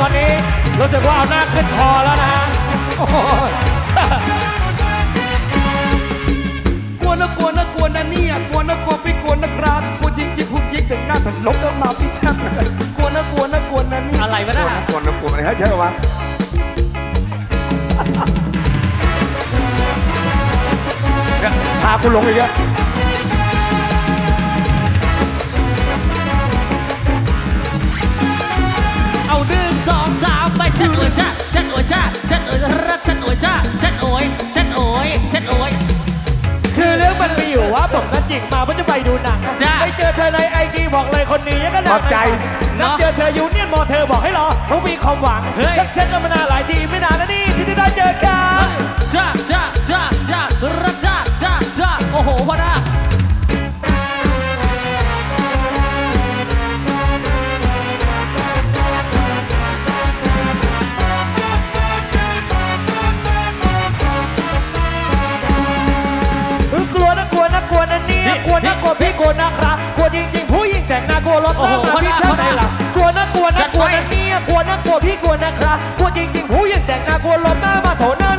ตอนนี้รู้สึกว่าเอาหน้าขึ้นคอแล้วนะฮะกลัวนะกลัวนะกลัวนะเนี่ยกลัวนะกลัวพี่กลัวนะครับกลัวจริงจริงๆผู้ยิงแต่งหน้าถลบแล้วมาพี่แทบเลยกลัวนะกลัวนะกลัวนะนี่อะไรวะน่ะกลัวนะกลัวอะไรให้ใช่วะเนี่พากูลงอีกแล้ว เช็ดโอยเช็ดโอยเช็ดโอย คือเรื่องมันมีอยู่ว่าผมนัดหญิงมาเพื่อจะไปดูหนังจ้ะไปเจอเธอในไอจีบอกเลยคนนี้ยังก็ขอบใจ นัดเจอเธอยูเนียนมอเธอบอกให้รอเขามีความหวังเฮ้ย ทักเช็คกันมานานหลายทีไม่นานแล้วนี่ที่ได้เจอกัน จ้าจ้าจ้าจ้ารักจ้าจ้าจ้าโอ้โหพ่อหน้า นะกลัวนะเนี่ยกลัวนะกลัวพี่กลัวนะครับกลัวจริงๆผู้หญิงแต่งหน้ากลัวรถหน้ามาพี่เท่าไหร่ล่ะกลัวนะกลัวนะกลัวนะเนี่ยกลัวนะกลัวพี่กลัวนะครับกลัวจริงๆผู้หญิงแต่งหน้ากลัวรถหน้ามาโถหน้า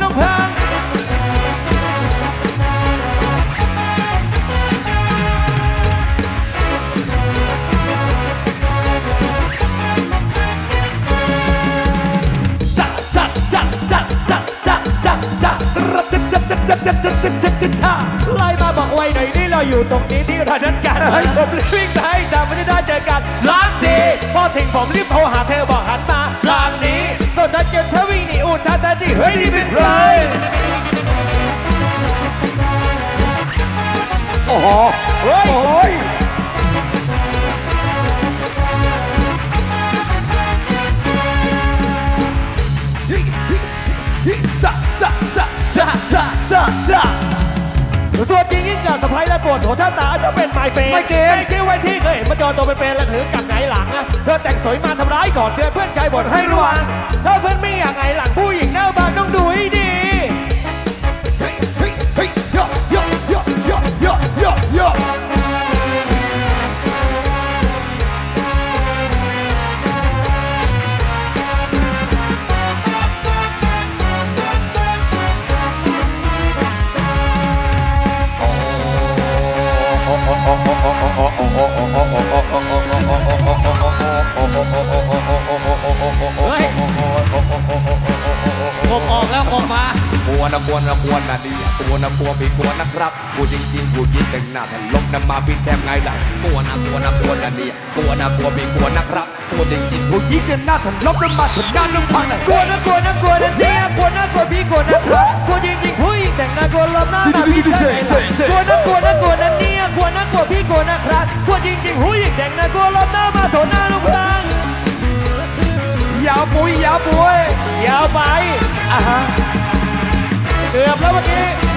ดับดับดับดับดับดับท่าไล่มาบอกไว้หน่อยนี่เราอยู่ตรงนี้ที่เรานัดกันให้ผมรีบวิ่งไปจากไม่ได้เจอกันสามสี่พอถึงผมรีบโทรหาเธอบอกหันมาทางนี้ตัวฉันเจอเธอวิ่งหนีอุดท่าแต่ที่เฮ้ยนี่เป็นใครโอ้โหเฮ้ย จ้าจ้าจ้าตัวจริงยิ่งกับสะพ้ายและปวดหัวท่าตาจะเป็นไมเฟนไม่เกณฑ์ไม่คิดไว้ที่เคยเห็นมาจอตัวเป็นๆแล้วถือกับไงหลังอะเธอแต่งสวยมาทำร้ายก่อนเตือนเพื่อนชายบ่นให้ระวังถ้าเพื่อนไม่อยากไงหลังผู้หญิงหน้าบานต้องดูให้ดี นะกลัวนะกลัวนะดีกลัวนะกลัวพี่กลัวนะครับกลัวจริงๆกลัวยิ่งแต่งหน้าแต่ลบนำมาพี่แซมไงล่ะกลัวนะกลัวนะกลัวนะดีกลัวนะกลัวพี่กลัวนะครับกลัวจริงๆกลัวผู้หญิงจะหน้าถลบน้ำมาชนหน้าน้ำพังกลัวนะกลัวนะกลัวนะเนี่ยกลัวนะกลัวพี่กลัวนะครับกลัวจริงๆผู้หญิงแต่งหน้ากลัวลมหน้าหนาพี่เท่าไหร่ล่ะกลัวนะกลัวนะกลัวนะเนี่ยกลัวนะกลัวพี่กลัวนะครับกลัวจริงๆผู้หญิงแต่งหน้ากลัวลมหน้ามาโถหน้าลูกพังยาวปุ้ยยาวปุ้ยยาวไปอะฮะ เกือบแล้วเมื่อกี้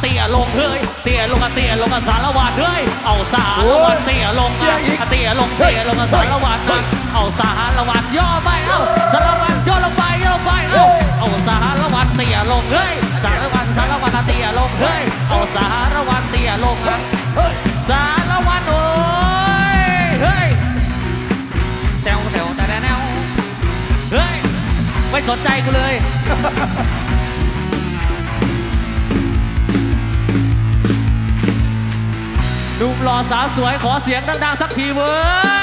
เตี้ยลงเฮ้ยเตี้ยลงอะเตี้ยลงอะสารวัตรเฮ้ยเอาสารวัตรเตี้ยลงอะอะเตี้ยลงเตี้ยลงอะสารวัตรนะเอาสารวัตรย่อไปเอาสารวัตรย่อลงไปย่อไปเอาเอาสารวัตรเตี้ยลงเฮ้ยสารวัตรสารวัตรอะเตี้ยลงเฮ้ยเอาสารวัตรเตี้ยลงอะสารวัตรโอ้ยเฮ้ยแถวแถวแต่แนวเฮ้ยไม่สนใจกูเลย หนุ่มหล่อสาวสวยขอเสียงดังๆสักทีเว้ย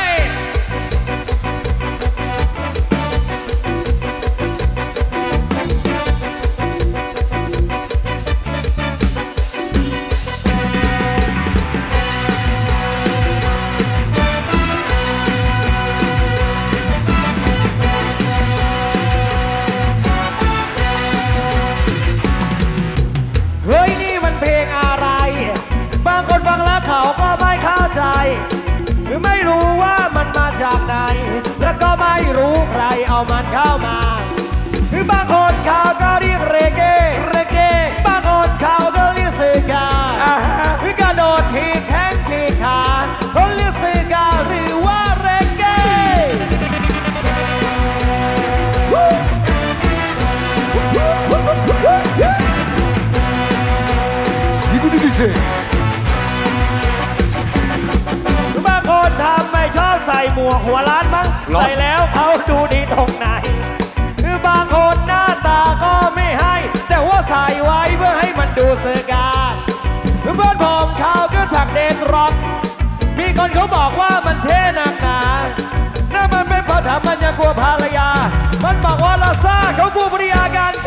หมวกหัวล้านมั้งหรอใส่แล้วเขาดูดีตรงไหน คือบางคนหน้าตาก็ไม่ให้ แต่ว่าใส่ไว้เพื่อให้มันดูเสือกาเพื่อนผมเขาก็ถักเด็กร็อกมีคนเขาบอกว่ามันเท่หนักหนานั่นมันเป็นเพราะทำมันยังกลัวภรรยา มันบอกว่าลาซ่าเขากลัวภรรยากันทุกคน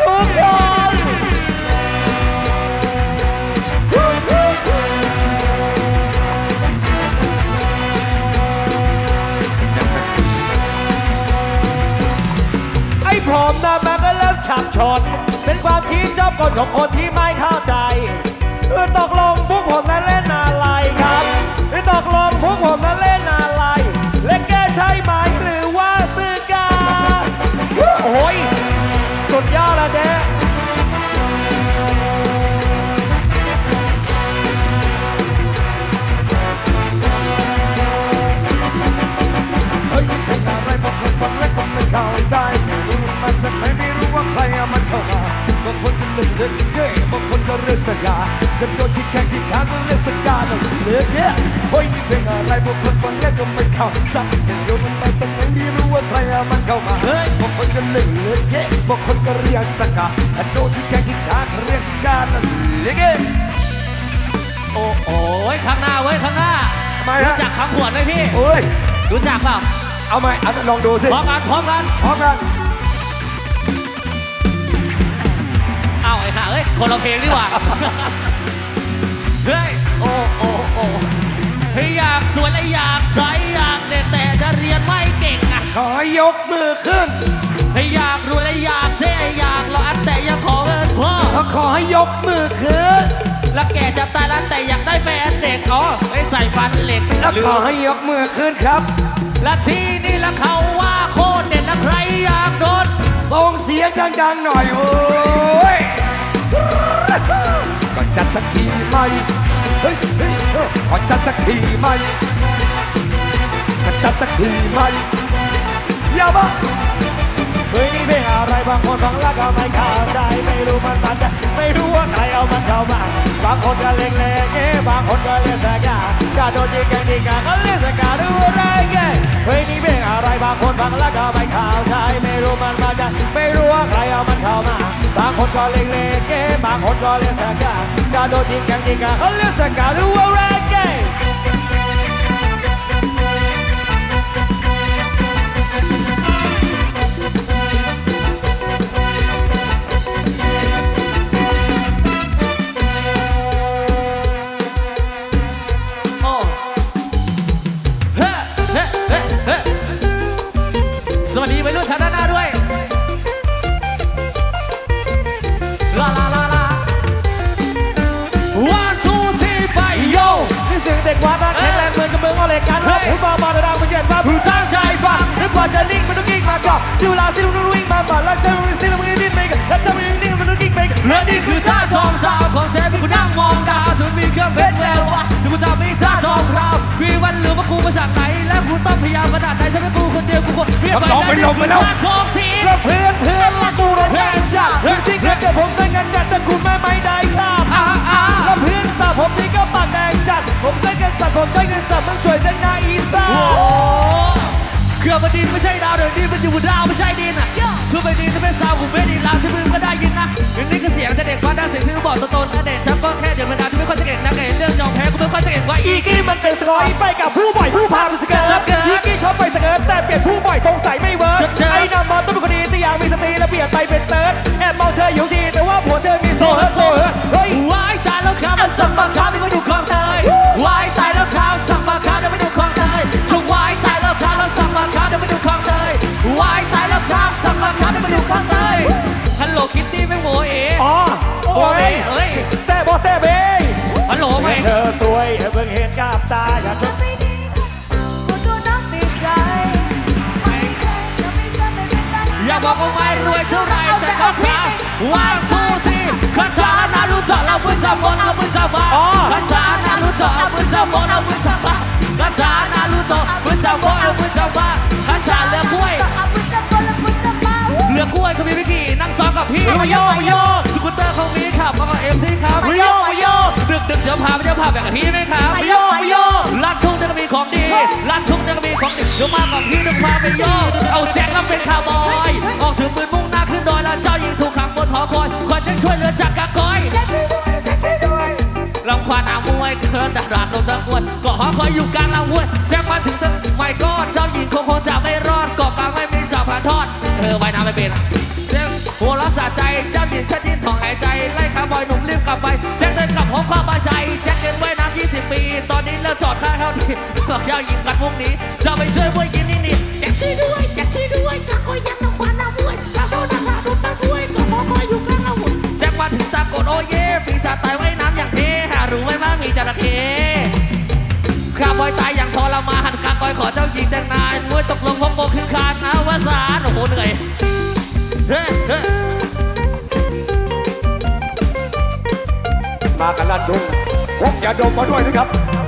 หน้ามมันก็เริ่มฉับชน เป็นความคิดชอบกลของคนที่ไม่เข้าใจเออตกลงพวกผมนั้นเล่นอะไรครับเออตกลงพวกผมนั้นเล่นอะไร เล่นแก้ใช่ไหมหรือว่าซื้อกาโอ้ยสุดยอดละเจ๊ กาแต่โดนที่แข่งที่ขาก็เล่นสกาแล้วเล่นเก้เฮ้ยนี่เพลงอะไรบางคนบางเล็กก็ไม่เข้าใจไม่รู้มันมาจากไหนไม่รู้ว่าใครเอามันเข้ามาเฮ้ยบางคนก็เล่นเล่นเก้บางคนก็เรียกสกาแต่โดนที่แข่งที่ขาก็เรียกสกาแล้วเล่นเก้โอ้โอ้ยข้างหน้าเว้ยข้างหน้าทำไมฮะรู้จักคำผวนไหมพี่โอ้ยรู้จักเปล่าเอาไหมเอาลองดูสิพร้อมกันพร้อมกันพร้อมกันเอ้าไอ้ห่าเอ้ยคนละเพลงดีกว่า เฮ้ยโอ้โอ้โอ้เฮ้ยอยากสวยและอยากใสอยากเด็ดแต่จะเรียนไม่เก่งอะขอยกมือขึ้นเฮ้ยอยากรวยและอยากเท่อยากหล่ออันแต่ยังขอเงินพ่อเขาขอให้ยกมือขึ้น แล้วแกจะตายแล้วแต่อยากได้แฟนเด็กอ๋อไอ้ยใส่ฟันเหล็กแล้วขอให้ยกมือขึ้นครับ และที่นี่ละเขาว่าโคตรเด็ดและใครอยากโดนส่งเสียงดังๆหน่อยโอ้ย ก็จัดสักทีไหมเฮ้ยเฮ้ยเฮ้ยขอจัดสักทีไหมก็จัดสักทีไหมอย่าบ้าเฮ้ยนี่เพลงอะไรบางคนฟังแล้วก็ไม่เข้าใจไม่รู้มันมันจะไม่รู้ว่าใครเอามันเข้ามาบางคนก็เล่นเล่นเอ๊ะบางคนก็เล่นสกากาโดนยิงแกันยิงกันเขาเล่นสกาดูอะไรแกเฮ้ยนี่เพลงอะไรบางคนฟังแล้วก็ไม่เข้าใจไม่รู้มัน ไม่รู้ว่าใครเอามันเข้ามาบางคนก็เล่นเล่เกบางคนก็เล่นสกาจะโดนยิงกันยิงกันเขาเล่นสกาดูว่าแรกเกสวัสดีาที่เวลาสิลุงวิ่งมาป่าแล้วจะวิ่สิลุงนิ่งไปแล้วจะวิ่งนิ่งมันต้องกิ้งไปและนี่คือท่าทองสาวของเธอที่กูนั่งมองดาวจนมีเครื่องเพชรแวววาถึงกูจะมีท่าทองเราวีวันหรือว่ากูมาจากไหน และกูต้องพยายามขนาดไหนฉันเป็นกูคนเดียวกูคนเรียกไปท่าทองทีแล้วเพื่อนเพื่อนละกูราแทนจ้าถึงสิ่งเกิดผมเส้นกันยันแต่คุณแม่ไม่ได้ตามอ่าอ่าแล้วเพื่อนสาวผมนี่ก็ปากแดงจัดผมเส้นกันสัตว์ผมใช้เงินสัตว์มึงช่วยเส้นนาอีสาโอ้ เครื่องมันดินไม่ใช่ดาวเดี๋ยวดินมันอยู่บนดาวไม่ใช่ดินอะคือเป็นดินถ้าเป็นสาวกูเป็นดินลาวใช่มึงก็ได้ยินนะนี่คือเสียงจะเด็กกว่าด้านเสียงที่ต้องบอกตนๆเด่นชับก็แค่เดี๋ยวเวลาที่ไม่ค่อยจะเก่งนักเก่งเรื่องยอมแพ้กูไม่ค่อยจะเก่งว่าอีอีกี้มันเป็นสกอยไปกับผู้บ่อยผู้พาไปสเกิร์ตอีกี้ชอบไปสเกิร์ตแต่เปลี่ยนผู้บ่อยสงสัยไม่เวิร์กไอ้นำมอนต้องเป็นคนดีแต่อยากมีสติแล้วเปลี่ยนไปเป็นเติร์ดแอบมองเธออยู่ดีแต่ว่าผัวเธอมีโซเฮอร์โซเฮอร์เฮ้ยวายตายแล้วครับมันสัมมาคาไม่มาดูของเตยวายตายแล้วครับสัมมาคาไม่ วายตายแล้วครับสัมมาคาไม่มาดูของเตยฮัลโหลคิตตี้ไม่โมเอ๋อ๋อโอ้โอ้ยยเอ้ยแซ่บอแซ่บเบ้ฮัลโหลไหมเธอสวยเพิ่งเห็นกับตาอย่าจะไม่ดีกูตัวน้องติดใจไม่ได้จะไม่สนไม่เป็นไรอย่าบอกว่าไม่รวยเท่าไรแต่ก็ถามวันทูทีคาถานารุโตะเราบุญสมบูรณ์เราบุญสมบูรณ์คาถานารุโตะเราบุญสมบูรณ์เราบุญสมบูรณ์คาถานารุโตะบุญสมบูรณ์เราบุญสมบูรณ์คาถาเรือกล้วย กล้วยเขามีวิธีนั่งซ้อมกับพี่มาโยกมาโยกสกูตเตอร์เขามีขับมากับเอ็มที่ครับมาโยกมาโยกดึกดึกๆเดี๋ยวพาไปเดี๋ยวพาไปกับพี่ไหมครับมาโยกมาโยกลัดทุ่งจะมีของดีลัดทุ่งจะมีของดีเดี๋ยวมากับพี่เดี๋ยวพาไปโยกเอาแจ็คแล้วเป็นข่าวบอยออกถือปืนมุ่งหน้าขึ้นดอยแล้วเจ้าหญิงถูกขังบนหอคอยคอยจะช่วยเหลือจากกากอยจะช่วยด้วยจะช่วยด้วยลำควานอามวยเคลื่อนดาดาดลงตะกวนเกาะหอคอยอยู่กลางลำห้วยแจ็คมาถึงตึกไม่ก็เจ้าหญิงคงคงจะไม่รอด ไม่เป็นเจ้าหัวเราะสะใจเจ้าหญิงชัดยินถองหายใจไล่ขาบอยหนุ่มรีบกลับไปแจ็คเดินกลับห้องความบาใจแจ็คเดินว่ายน้ำ20 ปี ตอนนี้เลิกจอดข้างเท่าที่บอกเจ้าหญิงกันพวกนี้จะไปช่วยพวกยิ้มนี่นี่แจ็คช่วยด้วยแจ็คช่วยด้วยกากอยยันลำควานอามวยกาโดนดาดาดลงตะกวนเกาะหอคอยอยู่กลางลำห้วยแจ็คมาถึงตะโกนโอเย่ปีศาจตายว่ายน้ำอย่างเท่หารู้ไหมว่ามีจระเข้ข้าบอยตายอย่างทรมานหันกางกอยขอเจ้าหญิงแต่งนายมวยตกลงพบโมคือคานอาวสา ลั่นดุงพกยาดมมาด้วยนะครับ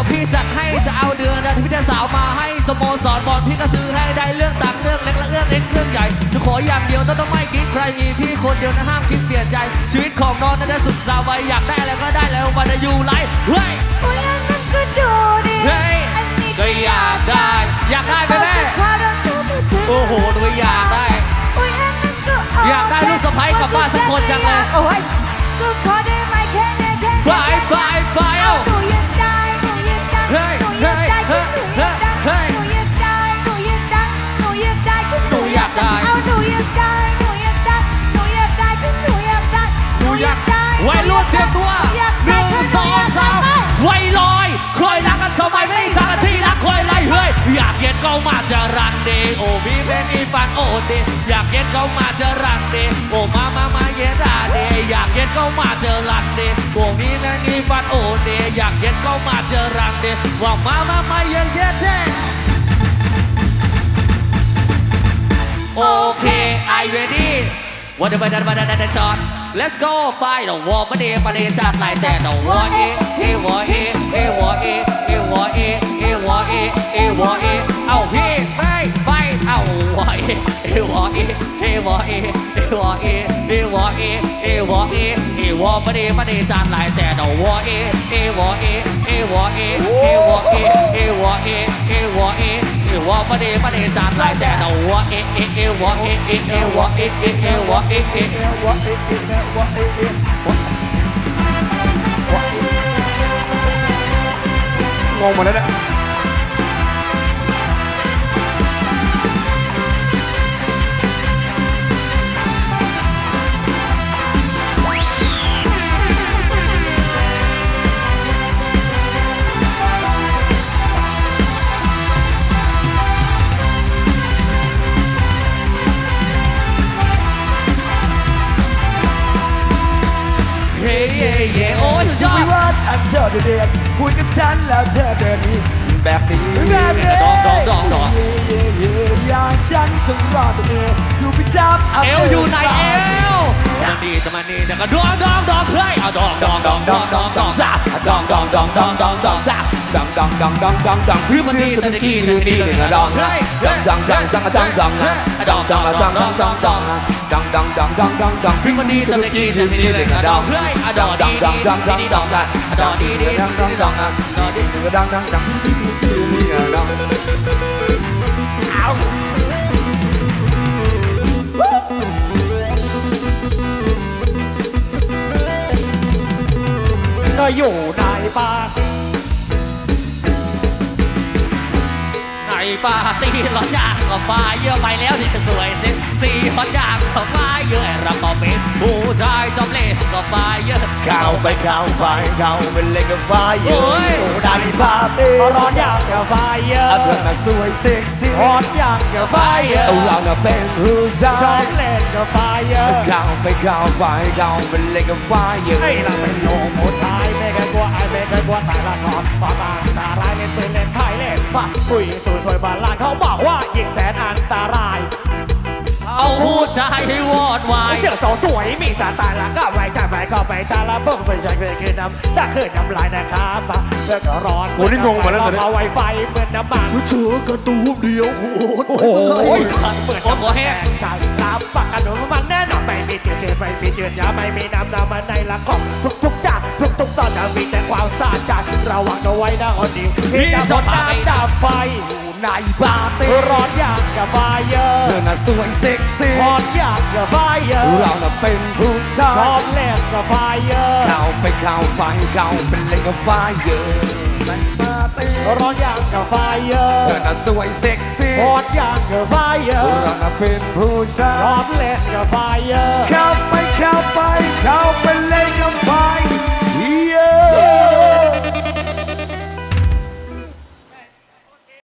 ยากได้เดี๋ยวพี่จัดให้จะเอาเดือนเดือนที่พี่จะสาวมาให้สโมสรบอลพี่ก็ซื้อให้ได้เรื่องต่างเรื่องเล็กและเรื่องเล็กเรื่องใหญ่จะขออย่างเดียวต้องต้องไม่คิดใครมีพี่คนเดียวนะห้ามคิดเปลี่ยนใจ ชีวิตของน้องนั้นได้สุดสาวไปอยากได้แล้วก็ได้แล้ววันจะอยู่ไรเฮ้ยโอ้ยอันนั้นก็ดูดีเฮ้ยอันนี้ก็อยากได้ อยากได้ไหมแม่เอาเสื้อผ้ารองเท้ามือถือโอ้โหหนูอยากได้โอ้ยอันนั้นก็โเคอยากได้ลูกสะใภ้กลับบ้านสักคนจังเลยโอ้ยก็ขอได้ไหมแค่นี้แค่นี้ไปไปไปเอ้า อยามาจะรันเดโอ้มีเป็นอีฟันโอเดอยากเย็นก็มาจะรันเดโอ้มามามาเย็นราเดอยากเย็นก็มาจอรันเดโอ้มีเป็นอีฟันโอเดอยากเย็นก็มาจอรันเดว่ามามามาเย็นเย็นเดโอเค I ready วันเดอร์บันดันบันดันเดันจอน let's go ไปดอกวอประเดี๋ยวประเดี๋ยวจัดหลายแต่ดอกวอเอเอวอเอเอวอเอเอวอเอเอวอเอเอวอเอ เอเอวอเอเอวอเอเอวอเอเอวอเอเอวอเอเอวอประเดี๋ยวประเดี๋ยวจัดหลายแต่ดอกวอเอเอวอเอเอวอเอเอวอเอเอวอเอเอวอเอเอวะปะเดปะเดจานลายแต่ดาวะเอเอเอวะเอเอเอวะเอเอเอวะเอเอเอวะเอเอเอวะเอเองงหมดแล้วเนี่ย เย่เย่โอ้ยสุดยจะอไม่ดว่าอันเธอเดือดคุยกับฉันแล้วเธอเดินหนี้แบบนี้แบบนี้ดองดองดองดองเย่เย่เย่อย่างฉันต้องรอตัวเองอยู่ไปจับเอวอยู่ไหนเอว จะดีจะมานี่จะกระดองดองดองเฮ้ยเอาดองดองดองดองดองดองซาดองดองดองดองดองดองซาดองดองดองดองดองดองคือมันดีแต่ตะกี้หนึ่งดีหนึ่งดองดองดองจังจังจังดองดองดองจังดองดองดองดองดองดองดองดองดองคือมันดีแต่ตะกี้หนึ่งดีหนึ่งดองเฮ้ยเอาดองดีดีดีดีดองดองดีดีดีดีดองดองดีดองดองดองดอง ก็อยู่ในบ้านไอ้ปาตีหลอดยางก็ฟ้าเยอะไปแล้วนี่สวยสิสีหลอดยางก็ฟ้าเยอะเราก็เป็นผู้ชายจอมเล่ห์ก็ฟ้าเยอะเข้าไปเข้าไปเข้าไปเล่นกับไฟเยโอ้อะยอยู่ในปาร์ตี้ร้อนอย่างกับไฟเยอะเธอน่ะสวยเซ็กซี่ฮอตอย่างกับไฟเยอะเราน่ะเป็นผู้ชาชอยบเล่นกับไฟเยอะเข้าไปเข้าไปเข้าไปเล่นกับไฟเยอะไอ้เราเป็นโลกผู้ชายไม่เคย กลัวไอ้ไม่เคยกลัวสายละครพอตาตารายเล่นปืนเล่นไพ่เล่นฟักผู้หญิงสวยๆบานลานเขาบอกว่ายิงแสนอันตรายเอาผู้ชายให้วอดวายเจอสาวสวยมีสาตาละก็ไว้ใจไปก็ไปตาละเพิ่งไปใช้เพื่อคืนน้ำถ้าคืนน้ำลายนะครับเพื่อก็ร้อนโอ้นี่งงหมดแล้วตอนนี้เอาไวไฟเหมือนน้ำมันเธอกระตูมเดียวโอ้โหโอ้ยเปิดน้ำแห้งใช่รับปากกันหนูมันแน่นอน ม่มีเจือเจือไม่มีเจือยาไม่มีน้ำน้ำมันในละของทุกทุกๆอย่าทุกทุกตอนจะมีแต่ความสะใจระวังเอาไว้นะคนดีที่จะหมดน้ำดับไฟอยู่ในปาร์ตี้ร้อนอยางกับไฟเยอเธอน่ะสวยเซ็กซี่ร้อนอยางกับไฟเยอเราน่ะเป็นผู้ชายชอบเล่นกับไฟเยอเข้าไปเข้าไปเข้าไปเล่นกับไฟเยอะ ร์ตี้ร้อนอย่างกับไฟเยอเธอน่ะสวยเซ็กซี่ร้อนอย่างกับไฟเยอเราน่ะเป็นผู้ชาชอยบเล่นกับไฟเยอเข้าไปเข้าไปเข้าไปเล่นกับ